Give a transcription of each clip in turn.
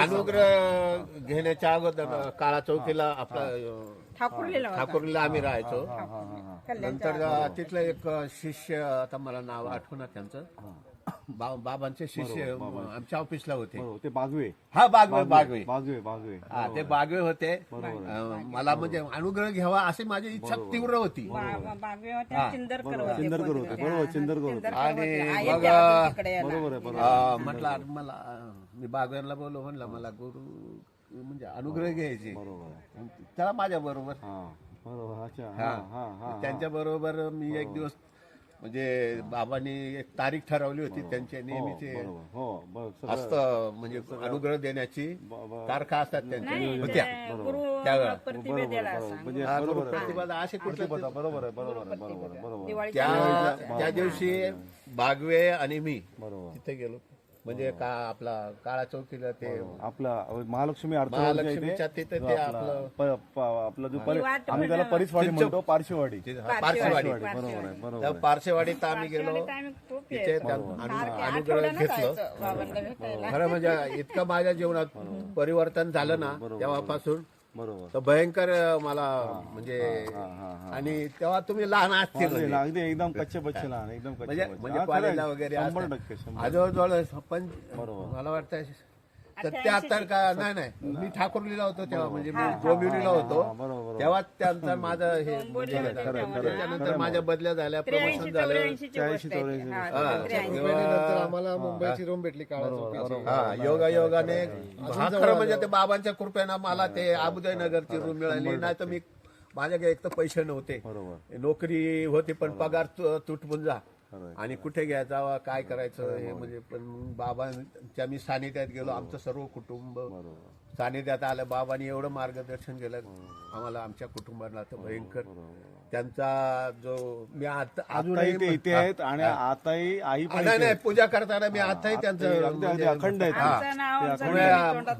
अनुग्रह घेण्याच्या अगोदर काळा चौकीला आपला ठाकूरलेला ठाकूरला आम्ही राहायचो. नंतर तिथलं एक शिष्य आता मला नाव आठवणार त्यांचं. बा- बाबांचे शिष्य आमच्या ऑफिसला होते. ते बागवे. हा बागवे बागवे बागवे. बागवे हा ते बागवे होते. अं, मला म्हणजे अनुग्रह घ्यावा अशी माझी इच्छा तीव्र होती. बा- बागवे होते चिंदरकर होते चिंदरकर होते. बरोबर चिंदरकर होते. चिंदरकर आणि मग. बरोबर आहे बरोबर अं, म्हटलं अरे मला अं, मी बागव्यांना बोललो म्हणलं मला गुरु म्हणजे अनुग्रह घ्यायचे. बरोबर. आहे त्याला माझ्या बरोबर. हा बरोबर अच्छा. हा. हा हा त्यांच्या बरोबर मी एक दिवस म्हणजे बाबांनी एक तारीख ठरवली होती त्यांच्या नेहमीचे. बरोबर. हो बरोबर. सगळं असतं म्हणजे अनुग्रह देण्याची तारखा असतात त्यांच्या होत्या गुरु त्यावेळेला. सांग. म्हणजे हा, बरोबर आहे. प्रतिपदा असे कुठले प्रतिपदा, बरोबर आहे बरोबर आहे बरोबर आहे बरोबर आहे. दिवाळीच्या त्या त्या दिवशी बागवे आणि मी बरोबर. तिथे गेलो. म्हणजे का आपला काळा चौकीला ते आपला महालक्ष्मी महालक्ष्मीच्या तिथे ते आपलं प- प- आपलं जो परि- आम्ही त्याला परिसवाडी म्हणतो पारशीवाडी हा, पारसेवाडी बरोबर आहे बरोबर त्या पारसेवाडीत आम्ही गेलो. तिथे त्या अनु- सारखे अनुग्रह घेतलं. जायचं बाबांना भेटायला. खरं म्हणजे इतकं माझ्या जीवनात परिवर्तन झालं ना तेव्हापासून बरोबर तर भयंकर मला म्हणजे हा हा हा आणि तेव्हा तुम्ही लहान असतील म्हणजे. अगदी एकदम कच्चे बच्चे लहान एकदम कच्चे म्हणजे बच्चे. म्हणजे हा, कॉलेजला. वगैरे शंभर असतात. टक्के शंभर आजवळजवळ पण मला वाटतं सत्याहत्तर का नाही नाही. मी ठाकूरलीला होतो तेव्हा म्हणजे मी डोंबिवलीला होतो. बरोबर. तेव्हा त्यांचं माझं हे म्हणजे त्याच्यानंतर माझ्या बदल्या झाल्या प्रमोशन झालं. हा, आम्हाला मुंबईची रूम भेटली हा योगा योगाने हा खरं म्हणजे ते बाबांच्या कृपेनं मला ते अबुदय नगरची रूम मिळाली. नाही तर मी माझ्याकडे एक तर पैसे नव्हते. बरोबर. नोकरी होती पण पगार तुटपुंजा. आणि कुठे घ्यायचा काय करायचं हे म्हणजे पण मग बाबांच्या मी सानिध्यात गेलो आमचं सर्व कुटुंब सानिध्यात आलं बाबांनी एवढं मार्गदर्शन केलं आम्हाला आमच्या कुटुंबाला तर भयंकर त्यांचा जो मी आता आताही ते इथे आहेत आणि आताही आई पण नाही नाही पूजा करताना मी आताही त्यांचं म्हणजे अखंड आहेत.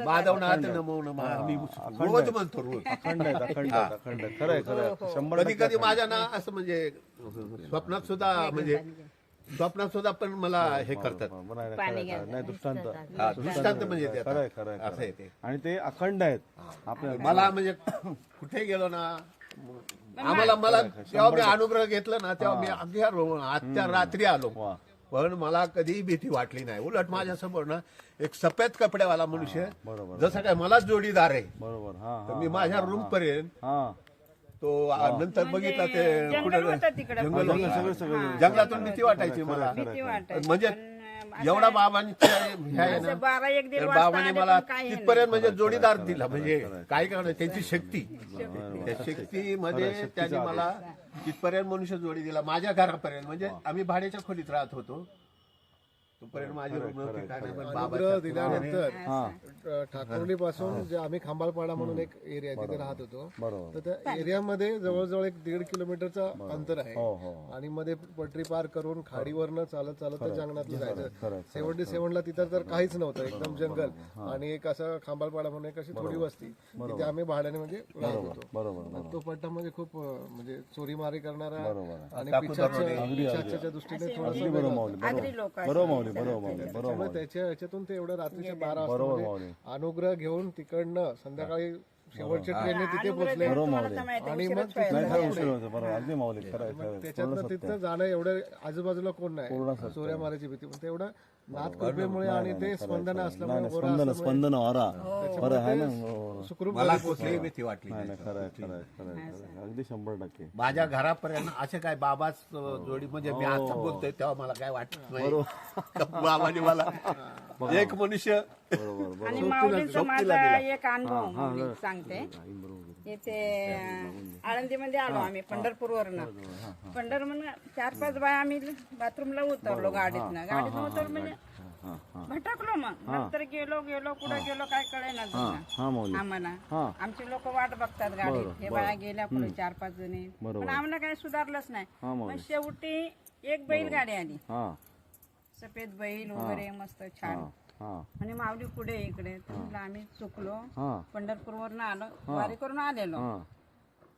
माधवनाथ नमो नमः. मी रोज म्हणतो रोज. अखंड आहेत अखंड आहेत अखंड आहेत. खरं खरं आहे. शंभर कधी कधी माझ्या ना असं म्हणजे स्वप्नात सुद्धा म्हणजे स्वप्नात सुद्धा पण मला हे करतात. नाही दृष्टांत हा, दृष्टांत म्हणजे खरं खरं असं आहे ते. आणि ते अखंड आहेत. आपल्या मला म्हणजे कुठे गेलो ना आम्हाला मला जेव्हा मी अनुग्रह घेतला ना तेव्हा मी अगदी आजच्या रात्री आलो. पण मला कधीही भीती वाटली नाही. उलट माझ्यासमोर ना एक सफेद कपड्यावाला मनुष्य बरोबर. जसं काय मलाच जोडीदार आहे. बरोबर. तर मी माझ्या रूम पर्यंत हा. तो नंतर बघितला ते कुठे जंगल जंगलातून भीती वाटायची मला. भीती वाटायची. म्हणजे एवढा बाबांच्या ह्या आहे ना. असं बारा एक दीड तर वाजता बाबाने आले मला पण काही नाही. तिथपर्यंत म्हणजे जोडीदार दिला म्हणजे काय करणार त्यांची शक्ती. त्या शक्तीमध्ये त्यांनी मला तिथपर्यंत मनुष्य जोडी दिला माझ्या घरापर्यंत. म्हणजे आम्ही भाड्याच्या खोलीत राहत होतो. तोपर्यंत माझी अनुग्रह दिल्यानंतर हा. ठाकर्ली पासून जे आम्ही खांबालपाडा म्हणून एक एरिया आहे, तिथे राहत होतो तर त्या एरियामध्ये जवळजवळ एक दीड किलोमीटरचं अंतर आहे. हो हो आणि मध्ये पटरी पार करून खाडीवरनं चालत चालत त्या जंगलात जायचं. सेव्हन्टी सेव्हनला तिथं तर काहीच नव्हतं एकदम जंगल. आणि एक असं खांबालपाडा म्हणून एक अशी थोडी वस्ती तिथे आम्ही भाड्याने म्हणजे राहत होतो. बरोबर आणि तो पट्टा म्हणजे खूप अं, म्हणजे चोरी मारी करणारा आणि दृष्टीने थोडं अगदी बरोबर माऊली आगरी लोक बरोबर माऊली बरोबर माऊली बरोबर त्यामुळे त्याच्या ह्याच्यातून ते एवढं रात्रीच्या बारा वाजता बरोबर म्हणजे माऊली अनुग्रह घेऊन तिकडनं संध्याकाळी शेवटच्या ट्रेनने तिथे पोहोचले. आणि मग अगदी आहे. त्याच्यातनं तिथं जाणं एवढं आजूबाजूला कोण नाही. चोऱ्या मारायची भीती. पण तेवढं नाथ कृपेमुळे आणि ते स्पंदन असल्यामुळे गोरा स्पंदन स्पंदन हो, हो. सुखरूप मला कुठलीही भीती वाटली. अगदी शंभर टक्के. माझ्या घरापर्यंत असे काय बाबाच जोडी म्हणजे मी आता बोलतोय तेव्हा मला काय वाटत नाही. बाबाने मला एक मनुष्य. आणि माऊलींचा माझा एक अनुभव मी सांगते. इथे आळंदीमध्ये आलो आम्ही पंढरपूरवरनं. पंढर म्हणून चार पाच बाय आम्ही बाथरूमला उतरलो गाडीतनं. गाडीतनं उतरलो म्हणजे भटकलो मग. नंतर गेलो गेलो कुठं गेलो काय कळे ना हा माऊली. आम्हाला. आमचे लोक वाट बघतात गाडीत. हे बाया गेल्या पुढे चार पाच जणी. पण आम्हाला काही सुधारलंच नाही. मग शेवटी एक बैल गाडी आली. हा. सफेद बैल वगैरे मस्त छान. हा आणि माऊली पुढे इकडे. तर म्हटलं आम्ही चुकलो. हा. पंढरपूरवरून आलो. वारी करून आलेलो. हा.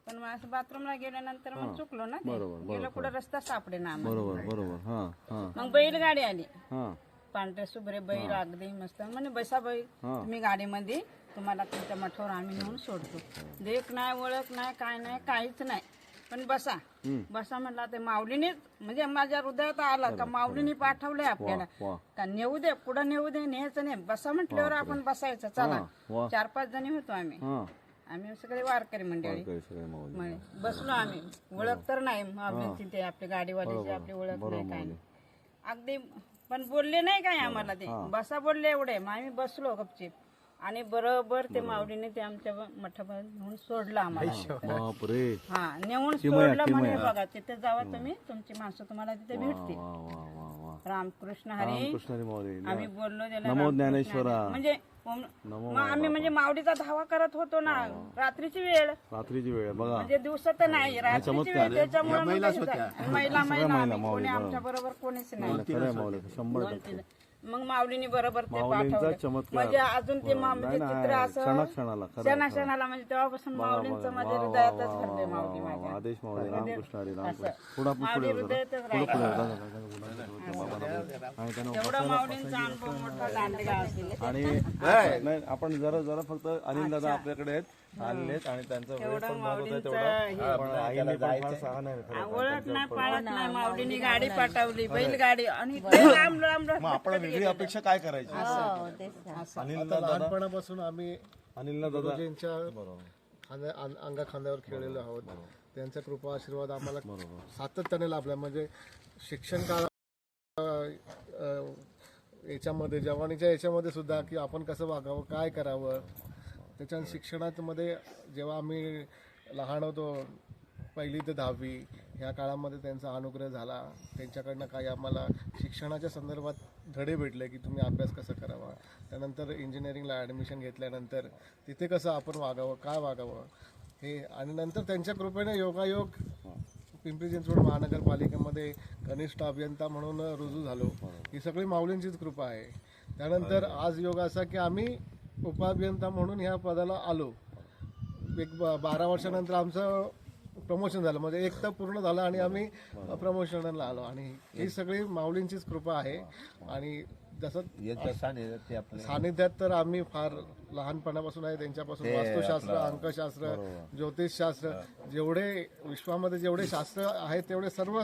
पण मग असं बाथरूमला गेल्यानंतर मग चुकलो ना ते. गेलो कुठं रस्ता सापडे ना बरोबर बरोबर. हा हा. मग बैलगाडी आली. हा. पांढरे सुभरे बैल अगदी मस्त. म्हणे बसा बैल. तुम्ही गाडीमध्ये. तुम्हाला तुमच्या मठावर आम्ही नेऊन सोडतो. देख नाही ओळख नाही काय नाही काहीच नाही. पण बसा. बसा म्हटला ते माऊलीने म्हणजे माझ्या हृदयात आलं का माऊलीने पाठवलंय आपल्याला. का नेऊ दे पुढे नेऊ दे न्यायचं नाही. बसा म्हटल्यावर आपण बसायचं. चला. चार पाच जणी होतो आम्ही. आम्ही सगळे वारकरी मंडळी. बसलो आम्ही. ओळख तर नाही माऊलींची ते आपली गाडीवाल्याची आपली ओळख नाही काय. नाही अगदी पण बोलले नाही काय आम्हाला ते. बसा बोलले एवढे. मग आम्ही बसलो गपचिप. आणि बरोबर ते माऊलीने ते आमच्या मठामध्ये नेऊन सोडलं आम्हाला. बापरे. हा नेऊन सोडलं म्हणे बघा तिथे जावा तुम्ही तुमची माणसं तुम्हाला तिथे भेटतील. वा वा वा वा. रामकृष्ण हरी. आम्ही बोललो त्याला ज्ञानेश्वरा. हरी. म्हणजे आम्ही म्हणजे माऊलीचा धावा करत होतो ना रात्रीची वेळ. रात्रीची वेळ बघा. म्हणजे दिवसात तर नाही रात्रीची वेळ त्याच्यामुळे. झाली. महिला महिला आमच्या बरोबर कोणीच नाही. मग माऊलीने बरोबर ते माऊलींचा पाठवलं. चमत्कार. म्हणजे अजून ते मा- म्हणजे नाही, चित्र नाही, असं क्षणाक्षणाला, खरं, क्षणाक्षणाला म्हणजे तेव्हापासून माऊलींचं माझ्या हृदयातच भरले माऊली माझ्या. आदेश माऊली रामकृष्ण हरी रामकृष्ण असं. पुढा पुढे माऊली हृदयातच राहिली. आणि त्यांना एवढा माऊलींचा अनुभव मोठा दांडगा असेल आणि नाही आपण जरा जरा फक्त अनिल दादा आपल्याकडे आहेत. आलेले आहेत आणि त्यांचा वेळ पण मागवत आहे तेवढा. पण आईने पण फार सहा नाही खरं ओळख नाही पाळत नाही माऊलीने गाडी पाठवली बैलगाडी आणि इतके लांब लांब मग आपण वेगळी अपेक्षा काय करायची? अनिल दादा? लहानपणापासून आम्ही अनिल दादा? गुरुजींच्या खांद्या अं- अंगा खांद्यावर खेळलेलो आहोत. त्यांचा कृपा आशीर्वाद आम्हाला सातत्याने लाभला. म्हणजे शिक्षण काळ अं, अं, याच्यामध्ये जवानीच्या याच्यामध्ये सुद्धा की आपण कसं वागावं काय करावं त्याच्या शिक्षणामध्ये जेव्हा आम्ही लहान होतो पहिली ते दहावी ह्या काळामध्ये त्यांचा अनुग्रह झाला. त्यांच्याकडनं काही आम्हाला शिक्षणाच्या संदर्भात धडे भेटले की तुम्ही अभ्यास कसा करावा? त्यानंतर इंजिनिअरिंगला ॲडमिशन घेतल्यानंतर तिथे कसं आपण वागावं काय वागावं? हे आणि नंतर त्यांच्या कृपेने योगायोग पिंपरी चिंचवड महानगरपालिकेमध्ये कनिष्ठ अभियंता म्हणून रुजू झालो. ही सगळी माऊलींचीच कृपा आहे. त्यानंतर आज योग असा की आम्ही उपअभियंता म्हणून ह्या पदाला आलो. एक ब- बारा वर्षानंतर आमचं प्रमोशन झालं. म्हणजे एक तर पूर्ण झालं आणि आम्ही प्रमोशनला आलो. आणि ही सगळी माऊलींचीच कृपा आहे. आणि जसं सानिध्यात तर आम्ही फार लहानपणापासून आहे त्यांच्यापासून वास्तुशास्त्र अंकशास्त्र ज्योतिषशास्त्र जेवढे विश्वामध्ये जेवढे शास्त्र आहेत तेवढे सर्व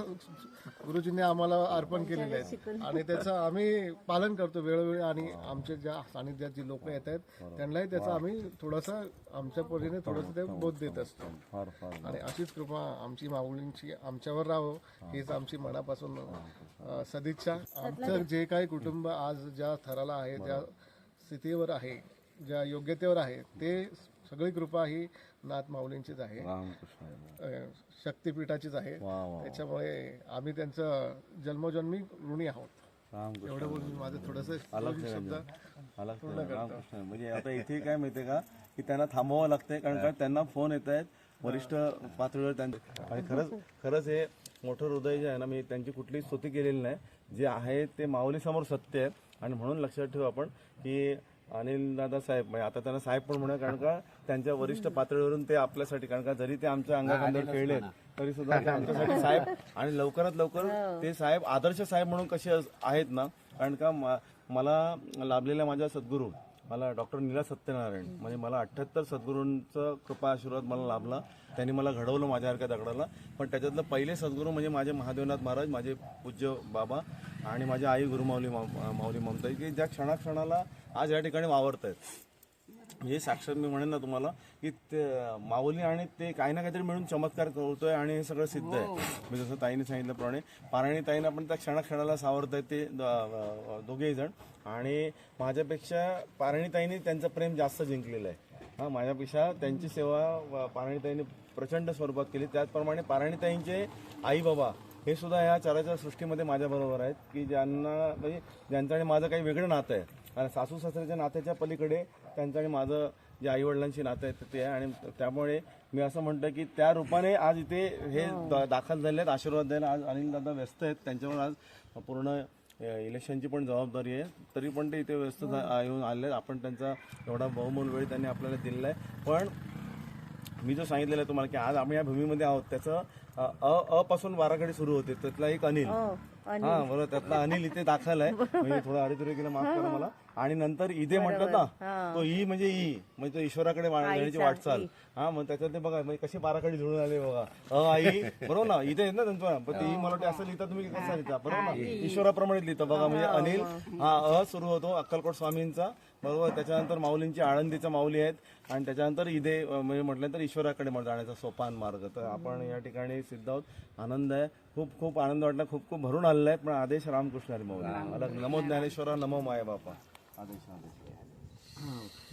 गुरुजींनी आम्हाला अर्पण केलेले आहेत. आणि त्याचं आम्ही पालन करतो वेळोवेळी आणि आमचे ज्या सानिध्यात जी लोक येत आहेत त्यांनाही त्याचं आम्ही थोडंसं आमच्या परीने थोडंसं ते बोध देत असतो. फार फार आणि अशीच कृपा आमची माऊलींची आमच्यावर राहो हीच आमची मनापासून सदिच्छा. आमचं जे काही कुटुंब आज ज्या थराला आहे ज्या स्थितीवर आहे ज्या योग्यतेवर आहे ते सगळी कृपा ही नाथ माऊलींचीच आहे. अ, शक्तिपीठाचीच आहे. त्याच्यामुळे आम्ही त्यांचं जन्मजन्मी ऋणी आहोत. एवढं बोलून माझं थोडस शब्द. रामकृष्ण. म्हणजे आता इथे काय माहितीये का? की त्यांना थांबवावं लागतंय कारण का? त्यांना फोन येत आहेत वरिष्ठ पातळीवर त्यांचे आणि खरंच खरंच हे मोठं हृदय जे आहे ना मी त्यांची कुठलीच स्तुती केलेली नाही. जे आहे ते माऊलीसमोर सत्य आहे. आणि म्हणून लक्षात ठेवू आपण की अनिल दादा साहेब म्हणजे आता त्यांना साहेब पण म्हणूया कारण का त्यांच्या वरिष्ठ पातळीवरून ते आपल्यासाठी कारण का जरी ते आमच्या अंगाखांद्यावर खेळले तरी सुद्धा ते आमच्यासाठी साहेब आणि लवकरात लवकर ते साहेब आदर्श साहेब म्हणून कसे अस- आहेत ना कारण का म- मला लाभलेल्या माझ्या सद्गुरू मला डॉक्टर नीला सत्यनारायण म्हणजे मला अठ्ठ्याहत्तर सद्गुरूंचं कृपा आशीर्वाद मला लाभला. त्यांनी मला घडवलं माझ्यासारख्या दगडाला. पण त्याच्यातलं पहिले सद्गुरू म्हणजे माझे महादेवनाथ महाराज माझे पूज्य बाबा आणि माझी आई गुरुमाऊली मा- माऊली ममताई की ज्या क्षणाक्षणाला आज या ठिकाणी वावरत आहेत हे साक्षात मी म्हणेन ना तुम्हाला की ते माऊली आणि ते काही ना काहीतरी मिळून चमत्कार करतोय आणि हे सगळं सिद्ध आहे. मी जसं ताईने सांगितल्याप्रमाणे पारायणी ताईनं पण त्या क्षणाक्षणाला सावरत आहेत ते द- दोघेही जण. आणि माझ्यापेक्षा पारायणी ताईने त्यांचं प्रेम जास्त जिंकलेलं आहे. हा माझ्यापेक्षा त्यांची सेवा व ताईने प्रचंड स्वरूपात केली. त्याचप्रमाणे पारायणी ताईंचे आई बाबा हे सुद्धा ह्या चराचर सृष्टीमध्ये माझ्याबरोबर आहेत की ज्यांना म्हणजे ज्यांचं आणि माझं काही वेगळं नातं आहे. आणि सासू सासऱ्याच्या नात्याच्या पलीकडे त्यांचं आणि माझं जे आईवडिलांची नातं आहे ते आहे. आणि त्यामुळे मी असं म्हणतो की त्या रूपाने आज इथे हे दा- दाखल झाले आहेत. आशीर्वाद द्यायला आज अनिल दादा व्यस्त आहेत. त्यांच्यावर आज पूर्ण इलेक्शनची पण जबाबदारी आहे. तरी पण ते इथे व्यस्त झा- येऊन आले आहेत. आपण त्यांचा एवढा बहुमोल वेळ त्यांनी आपल्याला दिलेला आहे. पण मी जो सांगितलेलं आहे तुम्हाला की आज आम्ही या भूमीमध्ये आहोत त्याचं अ अ- पासून बाराखडी सुरू होते त्यातला एक अनिल. हा बरोबर त्यातला अनिल इथे दाखल आहे. म्हणजे थोडं अडीतुरे केलं माफ करा मला. आणि नंतर इथे म्हटलं ना तो ई म्हणजे ई म्हणजे तो ईश्वराकडे जाण्याची वाटचाल. हा मग त्याच्यात ते बघा म्हणजे कशी बाराकडे जुळून आले बघा. अ आई बरोबर ना? इथे आहेत ना त्यांचं पण ते ई मला वाटतं असं लिहिता तुम्ही कसं लिहिता? बरोबर ना? ईश्वराप्रमाणे लिहितं बघा म्हणजे अनिल हा अ सुरू होतो अक्कलकोट स्वामींचा. बरोबर? त्याच्यानंतर माऊलींची आळंदीचा माऊली आहेत. आणि त्याच्यानंतर इथे म्हणजे म्हटलं तर ईश्वराकडे मग जाण्याचा सोपान मार्ग. तर आपण या ठिकाणी सिद्ध आहोत. आनंद आहे. खूप खूप आनंद वाटला. खूप खूप भरून आलेला आहे. पण आदेश रामकृष्ण हरी मला. नमो ज्ञानेश्वरा नमो माया बापा. आदेश आदेश.